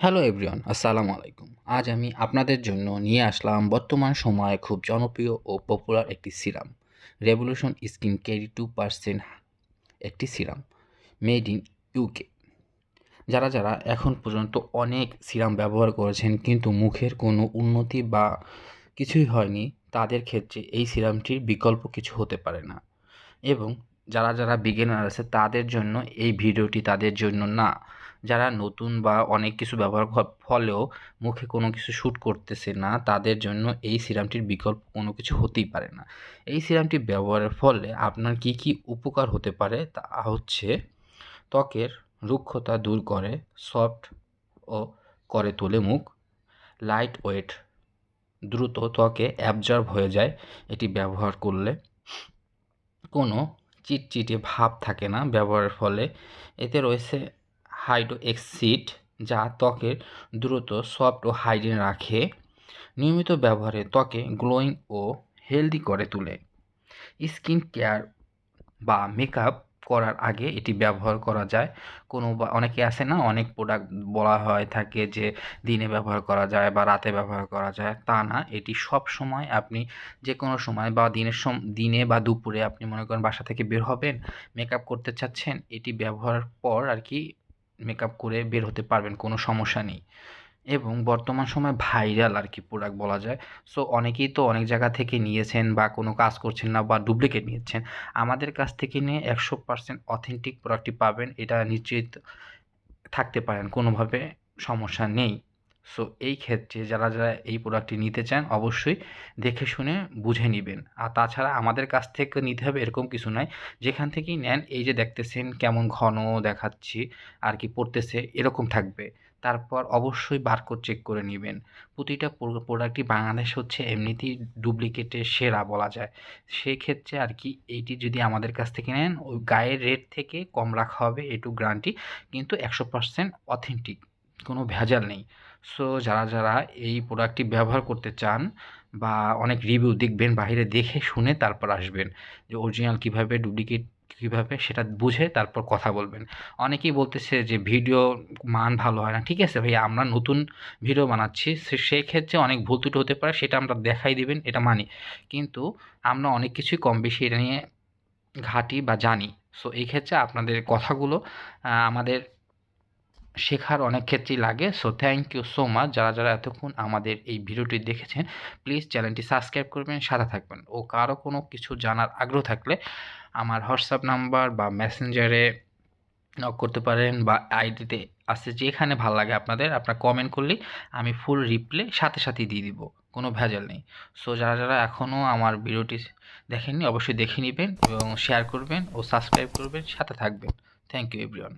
Hello everyone, আসসালামু আলাইকুম। আজ আমি আপনাদের জন্য নিয়ে আসলাম বর্তমান সময়ে খুব জনপ্রিয় ও পপুলার একটি serum. Revolution skin care two percent একটি সিরাম মেড ইন ইউকে যারা যারা এখন পর্যন্ত অনেক সিরাম ব্যবহার করেছেন কিন্তু মুখের কোনো উন্নতি বা কিছুই হয়নি, তাদের ক্ষেত্রে এই সিরামটির বিকল্প কিছু হতে পারে না। এবং যারা যারা বিগিনার আছে তাদের জন্য এই ভিডিওটি তাদের জন্য না। যারা নতুন বা অনেক কিছু ব্যবহার ফলেও মুখে কোনো কিছু শ্যুট করতেছে না, তাদের জন্য এই সিরামটির বিকল্প কোনো কিছু হতেই পারে না। এই সিরামটি ব্যবহারের ফলে আপনার কি কি উপকার হতে পারে তা হচ্ছে ত্বকের রুক্ষতা দূর করে সফট ও করে তোলে মুখ লাইট ওয়েট দ্রুত ত্বকে অ্যাবজর্ব হয়ে যায়, এটি ব্যবহার করলে কোনো চিটচিটে ভাব থাকে না ব্যবহারের ফলে। এতে রয়েছে হাইড্রো এক্সিড যা ত্বকের দ্রুত সফট ও হাইড্রেন রাখে। নিয়মিত ব্যবহারে ত্বকে গ্লোয়িং ও হেলদি করে তোলে। স্কিন কেয়ার বা মেকআপ করার আগে এটি ব্যবহার করা যায়। কোনো বা, অনেকে আছে না, অনেক প্রোডাক্ট বলা হয় থাকে যে দিনে ব্যবহার করা যায় বা রাতে ব্যবহার করা যায়। তা না, এটি সব সময় আপনি যে কোনো সময় বা দিনের সম, দিনে বা দুপুরে আপনি মনে করেন বাসা থেকে বের হবেন মেকআপ করতে চাচ্ছেন, এটি ব্যবহার পর আর কি মেকআপ করে বের হতে পারবেন, কোনো সমস্যা নেই। এবং বর্তমান সময় ভাইরাল আর কি প্রোডাক্ট বলা যায়। সো অনেকেই তো অনেক জায়গা থেকে নিয়েছেন বা কোনো কাজ করছেন না বা ডুপ্লিকেট নিয়েছেন। আমাদের কাছ থেকে নিয়ে একশো পার্সেন্ট অথেন্টিক প্রোডাক্টটি পাবেন। এটা নিশ্চিত থাকতে পারেন, কোনোভাবে সমস্যা নেই। সো এই ক্ষেত্রে যারা যারা এই প্রোডাক্টটি নিতে চান, অবশ্যই দেখে শুনে বুঝে নেবেন। আর তাছাড়া আমাদের কাছ থেকে নিতে হবে এরকম কিছু নয় যেখান থেকেই নেন, এই যে দেখতেছেন কেমন ঘন দেখাচ্ছি আর কি পড়তেছে, এরকম থাকবে। তারপর অবশ্যই বারকোড চেক করে নেবেন। প্রতিটা প্রোডাক্টই বাংলাদেশ হচ্ছে এমনিতেই ডুপ্লিকেটের সেরা বলা যায়। সেই ক্ষেত্রে আর কি এইটি যদি আমাদের কাছ থেকে নেন, ওই গায়ের রেট থেকে কম রাখা হবে এটু গ্যারান্টি কিন্তু একশো পার্সেন্ট অথেন্টিক কোনো ভেজাল নেই। সো যারা যারা এই প্রোডাক্টটি ব্যবহার করতে চান বা অনেক রিভিউ দেখবেন বাইরে দেখে শুনে তারপর আসবেন যে অরিজিনাল কীভাবে ডুপ্লিকেট কীভাবে সেটা বুঝে তারপর কথা বলবেন। অনেকেই বলতেছে যে, ভিডিও মান ভালো হয় না। ঠিক আছে ভাই আমরা নতুন ভিডিও বানাচ্ছি সেই ক্ষেত্রে অনেক ভুল ত্রুটি হতে পারে, সেটা আমরা দেখাই দিবেন, এটা মানি। কিন্তু আমরা অনেক কিছুই কম বেশি এটা নিয়ে ঘাটি বা জানি। সো, এই ক্ষেত্রে আপনাদের কথাগুলো আমাদের শেখার অনেক ক্ষেত্রেই লাগে। So thank you so much যারা যারা এতক্ষণ আমাদের এই ভিডিওটি দেখেছেন প্লিজ চ্যানেলটি সাবস্ক্রাইব করবেন, সাথে থাকবেন। ও কারও কোনো কিছু জানার আগ্রহ থাকলে আমার হোয়াটসঅ্যাপ নাম্বার বা মেসেঞ্জারে নক করতে পারেন বা আইডিতে আসছে যেখানে ভালো লাগে আপনাদের, আপনার কমেন্ট করলেই আমি ফুল রিপ্লে সাথে সাথেই দিয়ে দিব, কোনো ভেজাল নেই। সো যারা যারা এখনও আমার ভিডিওটি দেখেননি অবশ্যই দেখে নেবেন এবং শেয়ার করবেন ও সাবস্ক্রাইব করবেন, সাথে থাকবেন। Thank you everyone